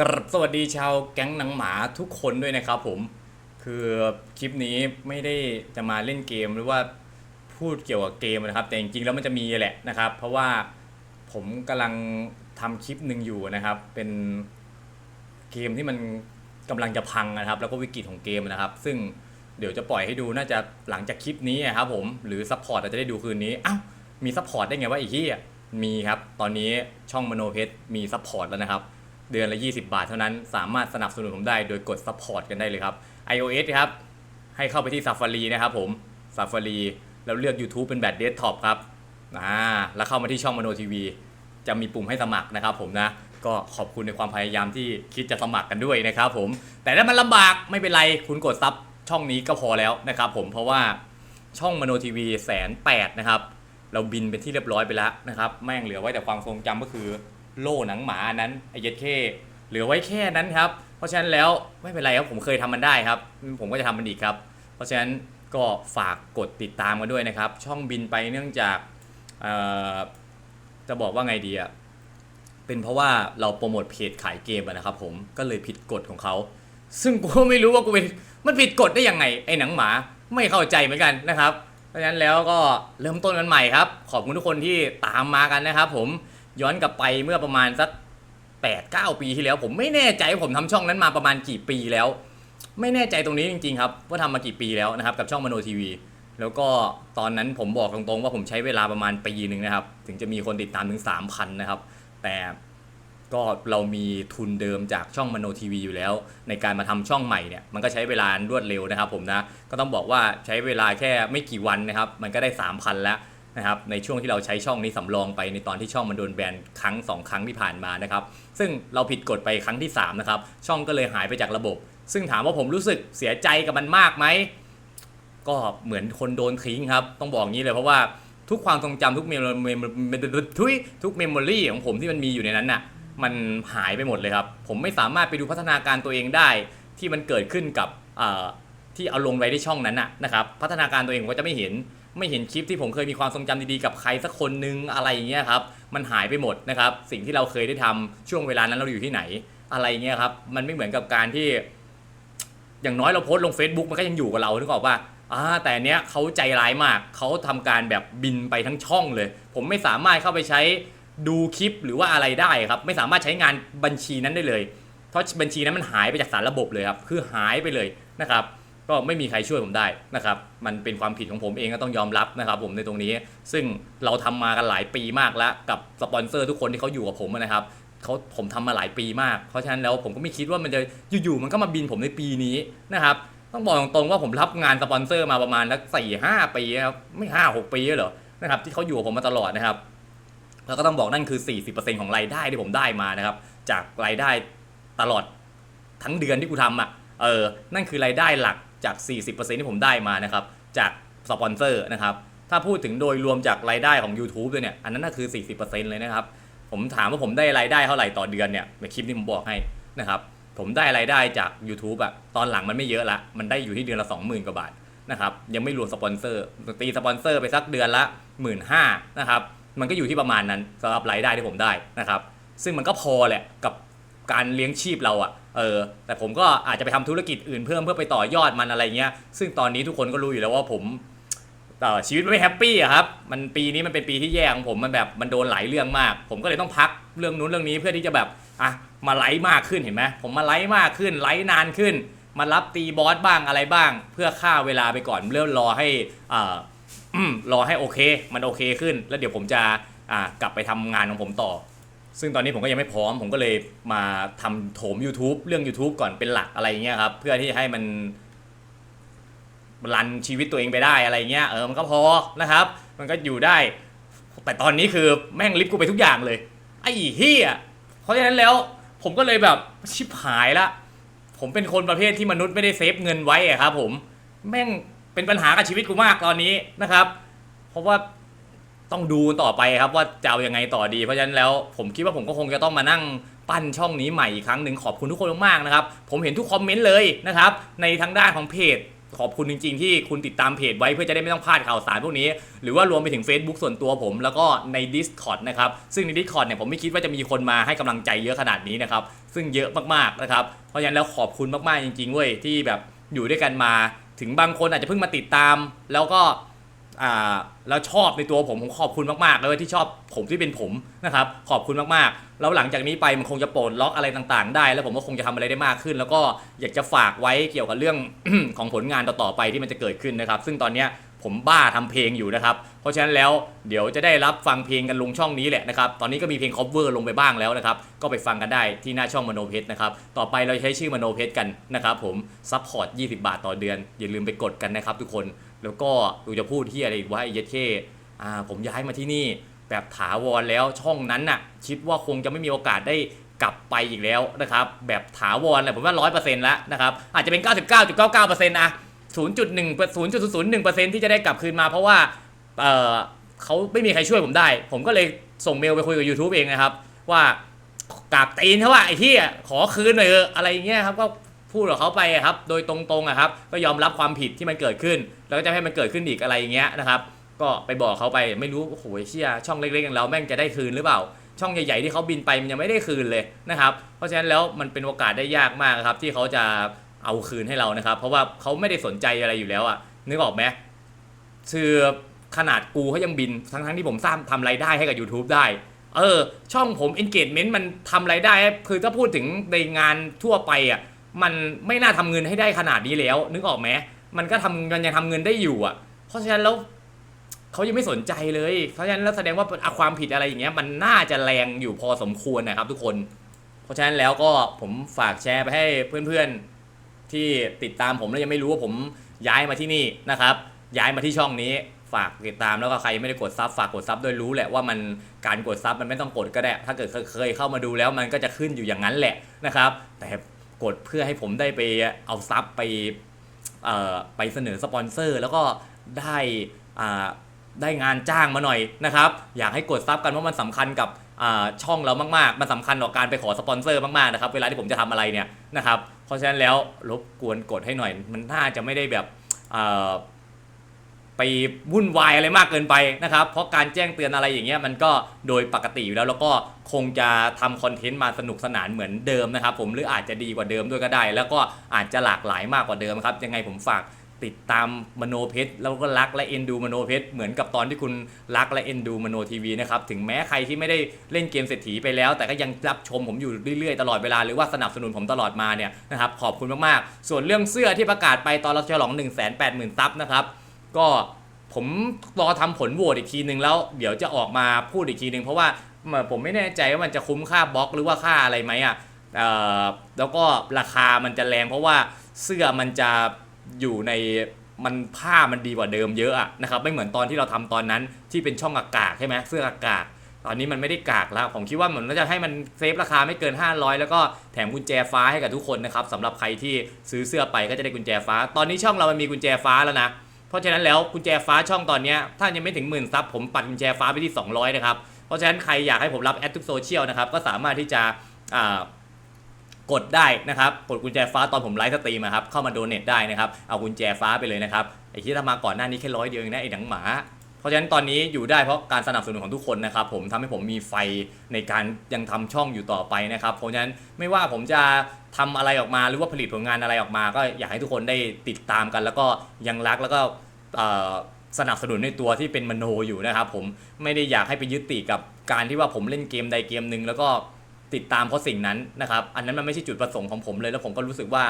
กรับสวัสดีชาวแก๊งหนังหมาทุกคนด้วยนะครับผม คือคลิปนี้ไม่ได้จะมาเล่นเกมหรือว่าพูดเกี่ยวกับเกมนะครับ แต่จริงๆแล้วมันจะมีแหละนะครับ เพราะว่าผมกำลังทำคลิปหนึ่งอยู่นะครับ เป็นเกมที่มันกำลังจะพังนะครับ แล้วก็วิกฤตของเกมนะครับ ซึ่งเดี๋ยวจะปล่อยให้ดูน่าจะหลังจากคลิปนี้อะครับผมหรือซัพพอร์ตอาจจะได้ดูคืนนี้อ้าวมีซัพพอร์ตได้ไงวะไอ้ที่มีครับ ตอนนี้ช่องมโนเพชรมีซัพพอร์ตแล้วนะครับ เดือนละ 20 บาทเท่านั้น สามารถสนับสนุนผมได้โดยกด Support กันได้เลยครับ iOS ครับ ให้เข้าไปที่ Safari นะครับผม Safari แล้วเลือก YouTube เป็นแบบเดสก์ท็อปครับอ่าแล้วเข้ามาที่ช่องมโนทีวีจะมีปุ่มให้สมัครนะครับผมนะ ก็ขอบคุณในความพยายามที่คิดจะสมัครกันด้วยนะครับผม แต่ถ้ามันลำบากไม่เป็นไรคุณกดซับช่องนี้ก็พอแล้วนะครับผมเพราะว่าช่องมโนทีวีแสนแปดนะครับ เราบินเป็นที่เรียบร้อยไปแล้วนะครับ แม่งเหลือไว้แต่ความทรงจำก็คือ โล่หนังหมานั้นไอเย็ดเคเหลือไว้แค่นั้นครับ เพราะฉะนั้นแล้วไม่เป็นไรครับผมเคยทำมันได้ครับ ผมก็จะทำมันอีกครับ เพราะฉะนั้นก็ฝากกดติดตามกันด้วยนะครับ ช่องบินไปเนื่องจากจะบอกว่าไงดีอะเป็นเพราะว่าเราโปรโมทเพจขายเกมะนะครับ ผมก็เลยผิดกฎของเขาซึ่งกูไม่รู้ว่ากูเป็นมันผิดกฎได้ยังไงไอ้หนังหมาไม่เข้าใจเหมือนกันนะครับ เพราะฉะนั้นแล้วก็เริ่มต้นกันใหม่ครับ ขอบคุณทุกคนที่ตามมากันนะครับ ผม ย้อนกลับไปเมื่อประมาณสัก8ปดเปีที่แล้ว ผมไม่แน่ใจผมทำช่องนั้นมาประมาณกี่ปีแล้ว ไม่แน่ใจตรงนี้จริงๆครับว่าทำมากี่ปีแล้วนะครับกับช่องมโนทีวี แล้วก็ตอนนั้นผมบอกตรงๆ ว่าผมใช้เวลาประมาณปีหนึ่งนะครับ ถึงจะมีคนติดตามถึง 3,000 นะครับ แต่ก็เรามีทุนเดิมจากช่องมโนทีวีอยู่แล้ว ในการมาทำช่องใหม่เนี่ยมันก็ใช้เวลารวดเร็วนะครับผมนะก็ต้องบอกว่าใช้เวลาแค่ไม่กี่วันนะครับ มันก็ได้ 3,000 แล้ว นะครับในช่วงที่เราใช้ช่องนี้สำรองไปในตอนที่ช่องมันโดนแบนครั้ง 2 ครั้งที่ผ่านมานะครับ ซึ่งเราผิดกฎไปครั้งที่3นะครับช่องก็เลยหายไปจากระบบ ซึ่งถามว่าผมรู้สึกเสียใจกับมันมากไหมก็เหมือนคนโดนทิ้งครับ ต้องบอกงี้เลยเพราะว่าทุกความทรงจำทุกเมมมทุยทุกเมมโมรีของผมที่มันมีอยู่ในนั้นน่ะมันหายไปหมดเลยครับ ผมไม่สามารถไปดูพัฒนาการตัวเองได้ ที่มันเกิดขึ้นกับที่เอาลงไว้ในช่องนั้นน่ะนะครับ พัฒนาการตัวเองผมก็จะไม่เห็น ไม่เห็นคลิปที่ผมเคยมีความทรงจำดีๆกับใครสักคนนึงอะไรอย่างเงี้ยครับมันหายไปหมดนะครับสิ่งที่เราเคยได้ทำช่วงเวลานั้นเราอยู่ที่ไหนอะไรเงี้ยครับมันไม่เหมือนกับการที่ อย่างน้อยเราโพสต์ลง Facebook มันก็ยังอยู่กับเรานึกออกป่ะอ่าแต่เนี้ยเขาใจร้ายมากเขาทำการแบบบินไปทั้งช่องเลย ผมไม่สามารถเข้าไปใช้ดูคลิปหรือว่าอะไรได้ครับ ไม่สามารถใช้งานบัญชีนั้นได้เลย เพราะบัญชีนั้นมันหายไปจากสารระบบเลยครับ คือหายไปเลยนะครับ ก็ไม่มีใครช่วยผมได้นะครับ มันเป็นความผิดของผมเองก็ต้องยอมรับนะครับ ผมในตรงนี้ ซึ่งเราทำมากันหลายปีมากแล้วกับสปอนเซอร์ทุกคนที่เขาอยู่กับผมนะครับเขาผมทำมาหลายปีมาก เพราะฉะนั้นแล้วผมก็ไม่คิดว่ามันจะอยู่ๆมันก็มาบินผมในปีนี้นะครับ ต้องบอกตรงๆว่าผมรับงานสปอนเซอร์มาประมาณสักสี่ห้าปีครับไม่ห้าหกปีเหรอนะครับที่เขาอยู่กับผมมาตลอดนะครับแล้วก็ต้องบอกนั่นคือ 40%ของรายได้ที่ผมได้มานะครับ จากรายได้ตลอดทั้งเดือนที่กูทำอะเออนั่นคือรายได้หลัก จาก 40%ที่ผมได้มานะครับ จากสปอนเซอร์นะครับ ถ้าพูดถึงโดยรวมจากรายได้ของ YouTube ด้วยเนี่ย อันนั้นน่ะคือ 40%เลยนะครับ ผมถามว่าผมได้รายได้เท่าไหร่ต่อเดือนเนี่ย ในคลิปที่ผมบอกให้นะครับ ผมได้รายได้จาก YouTube อะตอนหลังมันไม่เยอะละ มันได้อยู่ที่เดือนละ 20,000 กว่าบาทนะครับ ยังไม่รวมสปอนเซอร์ ตีสปอนเซอร์ไปสักเดือนละ 1 5ื่นนะครับ มันก็อยู่ที่ประมาณนั้นสำหรับรายได้ที่ผมได้นะครับ ซึ่งมันก็พอแหละกับ การเลี้ยงชีพเราอะเออแต่ผมก็อาจจะไปทำธุรกิจอื่นเพิ่มเพื่อไปต่อยอดมันอะไรเงี้ย ซึ่งตอนนี้ทุกคนก็รู้อยู่แล้วว่าผมเอ่อชีวิตไม่แฮปปี้อะครับ มันปีนี้มันเป็นปีที่แย่ของผม มันแบบมันโดนหลายเรื่องมาก ผมก็เลยต้องพักเรื่องนู้นเรื่องนี้เพื่อที่จะแบบอะมาไลฟ์มากขึ้นเห็นไหมผมมาไลฟ์มากขึ้นไลฟ์นานขึ้น มารับตีบอสบ้างอะไรบ้าง เพื่อฆ่าเวลาไปก่อนเริ่มรอให้อ่ารอให้โอเค มันโอเคขึ้น แล้วเดี๋ยวผมจะอ่ากลับไปทำงานของผมต่อ ซึ่งตอนนี้ผมก็ยังไม่พร้อม ผมก็เลยมาทำโถม YouTube เรื่อง YouTube ก่อนเป็นหลักอะไรเงี้ยครับ เพื่อที่ให้มันรันชีวิตตัวเองไปได้อะไรเงี้ยเออมันก็พอนะครับ มันก็อยู่ได้ แต่ตอนนี้คือแม่งลิฟต์กูไปทุกอย่างเลย ไอ้เฮียเพราะฉะนั้นแล้วผมก็เลยแบบชิบหายละ ผมเป็นคนประเภทที่มนุษย์ไม่ได้เซฟเงินไว้อะครับผมแม่งเป็นปัญหากับชีวิตกูมากตอนนี้นะครับ เพราะว่า ต้องดูต่อไปครับว่าจะเอายังไงต่อดี เพราะฉะนั้นแล้วผมคิดว่าผมก็คงจะต้องมานั่งปั้นช่องนี้ใหม่อีกครั้งหนึ่งขอบคุณทุกคนมากๆนะครับ ผมเห็นทุกคอมเมนต์เลยนะครับในทางด้านของเพจขอบคุณจริงๆ ที่คุณติดตามเพจไว้เพื่อจะได้ไม่ต้องพลาดข่าวสารพวกนี้ หรือว่ารวมไปถึง Facebook ส่วนตัวผม แล้วก็ใน Discord นะครับ ซึ่งใน Discord เนี่ยผมไม่คิดว่าจะมีคนมาให้กำลังใจเยอะขนาดนี้นะครับ ซึ่งเยอะมากๆนะครับ เพราะฉะนั้นแล้วขอบคุณมากๆจริงๆเว้ยที่แบบอยู่ด้วยกันมา ถึงบางคนอาจจะเพิ่งมาติดตาม แล้วก็ อ่าแล้วชอบในตัวผมผมขอบคุณมากๆเลยที่ชอบผมที่เป็นผมนะครับขอบคุณมากๆ แล้วหลังจากนี้ไปมันคงจะปลดล็อกอะไรต่างๆ ได้ แล้วผมก็คงจะทำอะไรได้มากขึ้น แล้วก็อยากจะฝากไว้เกี่ยวกับเรื่อง ของผลงานต่อๆไปที่มันจะเกิดขึ้นนะครับ ซึ่งตอนเนี้ยผมบ้าทำเพลงอยู่นะครับ เพราะฉะนั้นแล้วเดี๋ยวจะได้รับฟังเพลงกันลงช่องนี้แหละนะครับ ตอนนี้ก็มีเพลง cover ลงไปบ้างแล้วนะครับ ก็ไปฟังกันได้ที่หน้าช่องมโนเพชรนะครับ ต่อไปเราใช้ชื่อมโนเพชรกันนะครับผมซัพพอร์ต 20 บาทต่อเดือน อย่าลืมไปกดกันนะครับทุกคน แล้วก็กูจะพูดที่อะไรอีกว่าไอ้เย็ดเท่อ่าผมย้ายมาที่นี่แบบถาวรแล้วช่องนั้นน่ะคิดว่าคงจะไม่มีโอกาสได้กลับไปอีกแล้วนะครับ แบบถาวรเลยผมว่า100%แล้วนะครับอาจจะเป็น 99.99%นะ0.1 0.001%ที่จะได้กลับคืนมา เพราะว่าเเขาไม่มีใครช่วยผมได้ ผมก็เลยส่งเมลไปคุยกับ YouTube เองนะครับ ว่ากราบตีนเขาว่าไอ้ที่ขอคืนหน่อยเออะอะไรอย่างเงี้ยครับก็พูดกับเขาไปครับ โดยตรงๆอะครับ ก็ยอมรับความผิดที่มันเกิดขึ้น แล้วก็จะให้มันเกิดขึ้นอีกอะไรอย่างเงี้ยนะครับก็ไปบอกเขาไปไม่รู้โอ้โหเชี่ยช่องเล็กๆอย่างเราแม่งจะได้คืนหรือเปล่า ช่องใหญ่ๆที่เขาบินไปมันยังไม่ได้คืนเลยนะครับเพราะฉะนั้นแล้วมันเป็นโอกาสได้ยากมากครับที่เขาจะเอาคืนให้เรานะครับ เพราะว่าเขาไม่ได้สนใจอะไรอยู่แล้วอะนึกออกไหมคือขนาดกูเขายังบินทั้งๆที่ผมสร้างทำรายได้ให้กับ YouTube ได้ เออ ช่องผม engagement มันทำรายได้ คือถ้าพูดถึงในงานทั่วไปอะมันไม่น่าทำเงินให้ได้ขนาดนี้แล้ว นึกออกไหม มันก็ทำมันยังทำเงินได้อยู่อะ เพราะฉะนั้นแล้วเขายังไม่สนใจเลย เพราะฉะนั้นแล้วแสดงว่าอะความผิดอะไรอย่างเงี้ยมันน่าจะแรงอยู่พอสมควรนะครับทุกคน เพราะฉะนั้นแล้วก็ผมฝากแชร์ไปให้เพื่อนๆที่ติดตามผมแล้วยังไม่รู้ว่าผมย้ายมาที่นี่นะครับ ย้ายมาที่ช่องนี้ฝากติดตามแล้วก็ใครไม่ได้กดซับฝากกดซับด้วยรู้แหละว่ามันการกดซับมันไม่ต้องกดก็ได้ ถ้าเกิดเคยเข้ามาดูแล้วมันก็จะขึ้นอยู่อย่างนั้นแหละนะครับ แต่กดเพื่อให้ผมได้ไปเอาซับไป ไปเสนอสปอนเซอร์ แล้วก็ได้ได้งานจ้างมาหน่อยนะครับ อยากให้กดซับกันเพราะมันสำคัญกับช่องเรามากๆ มันสำคัญต่อการไปขอสปอนเซอร์มากๆนะครับ เวลาที่ผมจะทำอะไรเนี่ยนะครับ เพราะฉะนั้นแล้วรบกวนกดให้หน่อย มันน่าจะไม่ได้แบบ ไปวุ่นวายอะไรมากเกินไปนะครับ เพราะการแจ้งเตือนอะไรอย่างเงี้ยมันก็โดยปกติอยู่แล้ว แล้วก็คงจะทำคอนเทนต์มาสนุกสนานเหมือนเดิมนะครับ ผมหรืออาจจะดีกว่าเดิมด้วยก็ได้ แล้วก็อาจจะหลากหลายมากกว่าเดิมครับ ยังไงผมฝากติดตามมโนเพชรแล้วก็รักและเอ็นดูมโนเพชรเหมือนกับตอนที่คุณรักและเอ็นดูมโนทีวีนะครับถึงแม้ใครที่ไม่ได้เล่นเกมเศรษฐีไปแล้ว แต่ก็ยังรับชมผมอยู่เรื่อยๆตลอดเวลาหรือว่าสนับสนุนผมตลอดมาเนี่ยนะครับขอบคุณมากๆ ส่วนเรื่องเสื้อที่ประกาศไปตอนเราฉลอง 1 8 0 0 0 0ซับนะครับ ก็ผมรอทำผลโหวตอีกทีนึงแล้ว เดี๋ยวจะออกมาพูดอีกทีนึงเพราะว่าผมไม่แน่ใจว่ามันจะคุ้มค่าบล็อกหรือว่าค่าอะไรไหมอะแล้วก็ราคามันจะแรงเพราะว่าเสื้อมันจะอยู่ในมันผ้ามันดีกว่าเดิมเยอะอะนะครับไม่เหมือนตอนที่เราทำตอนนั้นที่เป็นช่องอากาศใช่ไหมเสื้ออากาศ ตอนนี้มันไม่ได้กากแล้ว ผมคิดว่าเหมันน่าจะให้มันเซฟราคาไม่เกิน 500 แล้วก็แถมกุญแจฟ้าให้กับทุกคนนะครับสำหรับใครที่ซื้อเสื้อไปก็จะได้กุญแจฟ้า ตอนนี้ช่องเรามันมีกุญแจฟ้าแล้วนะ เพราะฉะนั้นแล้วกุญแจฟ้าช่องตอนนี้ถ้ายังไม่ถึงหมื่นซับผมปัดกุญแจฟ้าไปที่ 200 นะครับ เพราะฉะนั้นใครอยากให้ผมรับแอดทุกโซเชียลนะครับก็สามารถที่จะกดได้นะครับกดกุญแจฟ้าตอนผมไลฟ์สตรีมครับเข้ามาโดเนทได้นะครับเอากุญแจฟ้าไปเลยนะครับไอ้ที่ทำมาก่อนหน้านี้แค่ร้อยเดียวเองนะไอ้หนังหมา เพราะฉะนั้นตอนนี้อยู่ได้เพราะการสนับสนุนของทุกคนนะครับผมทำให้ผมมีไฟในการยังทำช่องอยู่ต่อไปนะครับ เพราะฉะนั้นไม่ว่าผมจะทำอะไรออกมาหรือว่าผลิตผลงานอะไรออกมา ก็อยากให้ทุกคนได้ติดตามกัน แล้วก็ยังรักแล้วก็สนับสนุนในตัวที่เป็นมโนอยู่นะครับผมไม่ได้อยากให้ไปยึดติดกับการที่ว่าผมเล่นเกมใดเกมหนึ่งแล้วก็ติดตามเพราะสิ่งนั้นนะครับ อันนั้นมันไม่ใช่จุดประสงค์ของผมเลย แล้วผมก็รู้สึกว่า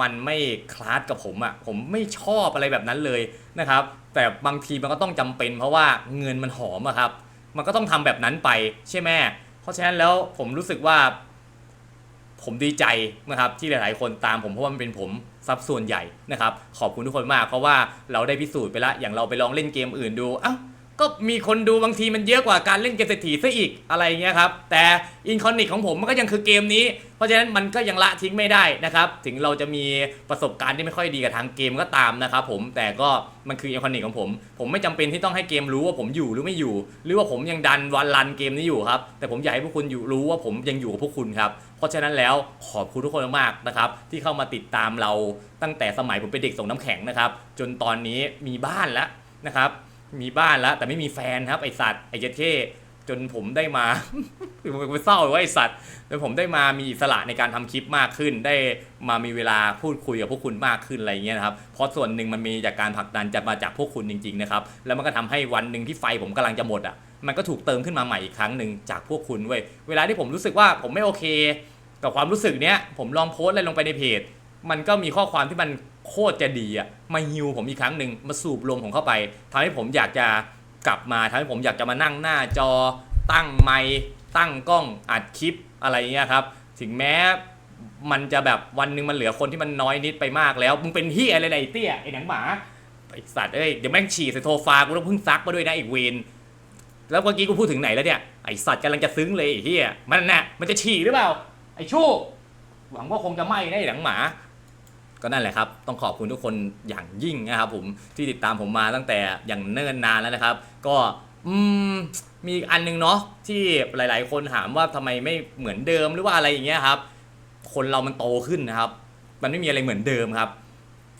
มันไม่คลาสกับผมอะ่ะผมไม่ชอบอะไรแบบนั้นเลยนะครับ แต่บางทีมันก็ต้องจำเป็น เพราะว่าเงินมันหอมอะครับ มันก็ต้องทำแบบนั้นไปใช่ไหมเพราะฉะนั้นแล้วผมรู้สึกว่า ผมดีใจนะครับ ที่หลาย ๆ คนตามผมเพราะว่ามันเป็นผมซับส่วนใหญ่นะครับ ขอบคุณทุกคนมากเพราะว่าเราได้พิสูจน์ไปแล้วอย่างเราไปลองเล่นเกมอื่นดูอ้า ก็มีคนดูบางทีมันเยอะกว่าการเล่นเกมเศรษฐีซะอีกอะไรเงี้ยครับ แต่อินคอนิกของผมมันก็ยังคือเกมนี้ เพราะฉะนั้นมันก็ยังละทิ้งไม่ได้นะครับ ถึงเราจะมีประสบการณ์ที่ไม่ค่อยดีกับทางเกมก็ตามนะครับผมแต่ก็มันคือไอคอนิกของผม ผมไม่จำเป็นที่ต้องให้เกมรู้ว่าผมอยู่หรือไม่อยู่ หรือว่าผมยังดันวันรันเกมนี้อยู่ครับ แต่ผมอยากให้พวกคุณอยู่รู้ว่าผมยังอยู่กับพวกคุณครับเพราะฉะนั้นแล้วขอบคุณทุกคนมากนะครับที่เข้ามาติดตามเราตั้งแต่สมัยผมเป็นเด็กส่งน้ำแข็งนะครับจนตอนนี้มีบ้านแล้วนะครับ มีบ้านแล้ว แต่ไม่มีแฟนครับไอสัตว์ไอเจดเท่จนผมได้มา ผมเศร้าเลยว่าไอสัตว์จนผมได้มามีอิสระในการทำคลิปมากขึ้น ได้มามีเวลาพูดคุยกับพวกคุณมากขึ้นอะไรเงี้ยนะครับเพราะส่วนหนึ่งมันมีจากการผลักดันจะมาจากพวกคุณจริงๆนะครับแล้วมันก็ทำให้วันหนึ่งที่ไฟผมกำลังจะหมดอะมันก็ถูกเติมขึ้นมาใหม่อีกครั้งหนึ่งจากพวกคุณเว้ยเวลาที่ผมรู้สึกว่าผมไม่โอเค กับความรู้สึกเนี้ยผมลองโพสต์อะไรลงไปในเพจ มันก็มีข้อความที่มัน โคตรจะดีอะมาฮิวผมอีกครั้งหนึ่งมาสูบลมผมเข้าไปทำให้ผมอยากจะกลับมาทำให้ผมอยากจะมานั่งหน้าจอ ตั้งไมค์ตั้งกล้องอัดคลิปอะไรเงี้ยครับถึงแม้มันจะแบบวันหนึ่งมันเหลือคนที่มันน้อยนิดไปมากแล้วมึงเป็นเฮียอะไรไอ้เตี้ยไอ้หนังหมาไอ้สัตว์เอ้ยเดี๋ยวแม่งฉี่ใส่โซฟากูต้องพิ่งซักมาด้วยนะไอ้เวนแล้วเมื่อกี้กูพูดถึงไหนแล้วเนี่ยไอ้สัตว์กำลังจะซึ้งเลยไอ้เฮียมันน่ะมันจะฉี่หรือเปล่าไอ้ชู้หวังว่าคงจะไม่ได้หนังหมา ก็นั่นแหละครับ ต้องขอบคุณทุกคนอย่างยิ่งนะครับผมที่ติดตามผมมาตั้งแต่อย่างเนิ่นนานแล้วนะครับ ก็มีอันนึงเนาะที่หลาย ๆ คนถามว่าทำไมไม่เหมือนเดิมหรือว่าอะไรอย่างเงี้ยครับ คนเรามันโตขึ้นนะครับ มันไม่มีอะไรเหมือนเดิมครับ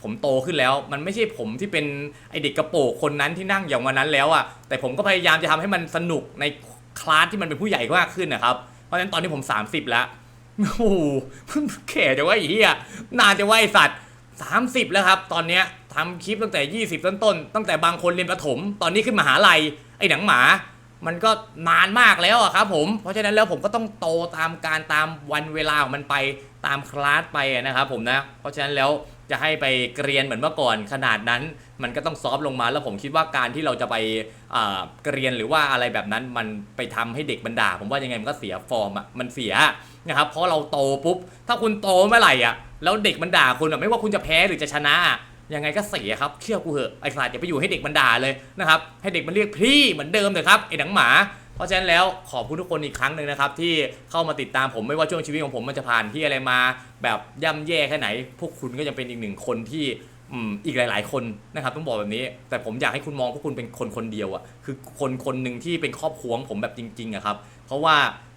ผมโตขึ้นแล้ว มันไม่ใช่ผมที่เป็นไอเด็กกระโปงคนนั้นที่นั่งอย่างวันนั้นแล้วอะแต่ผมก็พยายามจะทำให้มันสนุกในคลาสที่มันเป็นผู้ใหญ่มากขึ้นนะครับ เพราะฉะนั้นตอนนี้ผม 30 แล้วโอ้โหเพิ่งแก่จะว่าอ้เหี้ย นานจะว่าไอ้สัตว์ 30 แล้วครับ ตอนเนี้ยทำคลิปตั้งแต่ 20 ต้นต้นตั้งแต่บางคนเรียนประถม ตอนนี้ขึ้นมหาลัยไอ้หนังหมา มันก็นานมากแล้วอะครับผม เพราะฉะนั้นแล้วผมก็ต้องโตตามการตามวันเวลาของมันไปตามคลาสไปนะครับผมนะ เพราะฉะนั้นแล้วจะให้ไปเกรียนเหมือนเมื่อก่อนขนาดนั้น มันก็ต้องซอฟต์ลงมาแล้วผมคิดว่าการที่เราจะไปเกรียนหรือว่าอะไรแบบนั้นมันไปทำให้เด็กมันด่าผมว่ายังไงมันก็เสียฟอร์มอะมันเสียนะครับเพราะเราโตปุ๊บ ถ้าคุณโตเมื่อไหร่อะ แล้วเด็กมันด่าคุณอะไม่ว่าคุณจะแพ้หรือจะชนะอะยังไงก็เสียครับเชื่อกูเหอะไอ้สัตว์อย่าไปอยู่ให้เด็กมันด่าเลยนะครับให้เด็กมันเรียกพี่เหมือนเดิมเถอะครับไอ้หนังหมาเพราะฉะนั้นแล้วขอบคุณทุกคนอีกครั้งหนึ่งนะครับ ที่เข้ามาติดตามผมไม่ว่าช่วงชีวิตของผมมันจะผ่านที่อะไรมา แบบย่ำแย่แค่ไหน พวกคุณก็ยังเป็นอีกหนึ่งคนที่อืมอีกหลาย ๆ คนนะครับต้องบอกแบบนี้ แต่ผมอยากให้คุณมองพวกคุณเป็นคนคนเดียวอะคือคนคนหนึ่งที่เป็นครอบครัวของผมแบบจริงๆอะครับ เพราะว่า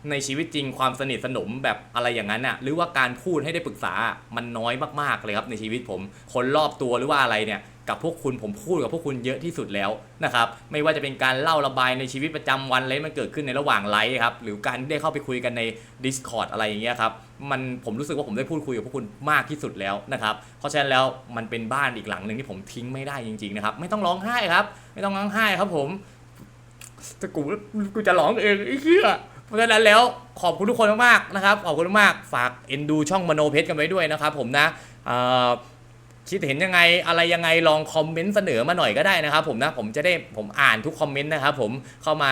ในชีวิตจริงความสนิทสนมแบบอะไรอย่างนั้นน่ะหรือว่าการพูดให้ได้ปรึกษามันน้อยมากๆเลยครับในชีวิตผม คนรอบตัวหรือว่าอะไรเนี่ยกับพวกคุณผมพูดกับพวกคุณเยอะที่สุดแล้วนะครับไม่ว่าจะเป็นการเล่าระบายในชีวิตประจำวันอะไรมันเกิดขึ้นในระหว่างไลฟ์ครับหรือการได้เข้าไปคุยกันใน Discord อะไรอย่างเงี้ยครับมันผมรู้สึกว่าผมได้พูดคุยกับพวกคุณมากที่สุดแล้วนะครับเพราะฉะนั้นแล้วมันเป็นบ้านอีกหลังหนึ่งที่ผมทิ้งไม่ได้จริงๆนะครับไม่ต้องร้องไห้ครับ ไม่ต้องร้องไห้ครับผมแต่กูกูจะร้องเองไอ้เหี้ย เพราะฉะนั้นแล้วขอบคุณทุกคนมากๆนะครับ ขอบคุณมากฝากเอ็นดูช่องมโนเพชรกันไว้ด้วยนะครับผมนะคิดเห็นยังไงอะไรยังไงลองคอมเมนต์เสนอมาหน่อยก็ได้นะครับผมนะผมจะได้ผมอ่านทุกคอมเมนต์นะครับผมเข้ามา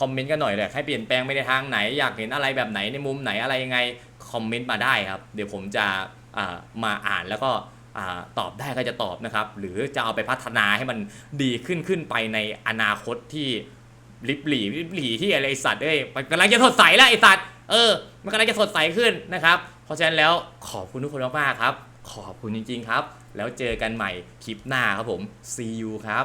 คอมเมนต์กันหน่อยเลยให้เปลี่ยนแปลงไปในทางไหน อยากเห็นอะไรแบบไหนในมุมไหนอะไรยังไงคอมเมนต์มาได้ครับ เดี๋ยวผมจะมาอ่านแล้วก็ตอบได้ก็จะตอบนะครับ หรือจะเอาไปพัฒนาให้มันดีขึ้นขึ้นไปในอนาคตที่ ลิบหลีลิบหลีที่อะไรไอสัตว์เอ้ยมันกำลังจะสดใสแล้วไอสัตว์เออ มันกำลังจะสดใสขึ้นนะครับ เพราะฉะนั้นแล้วขอบคุณทุกคนมากๆครับ ขอบคุณจริงๆครับ แล้วเจอกันใหม่คลิปหน้าครับผม see you ครับ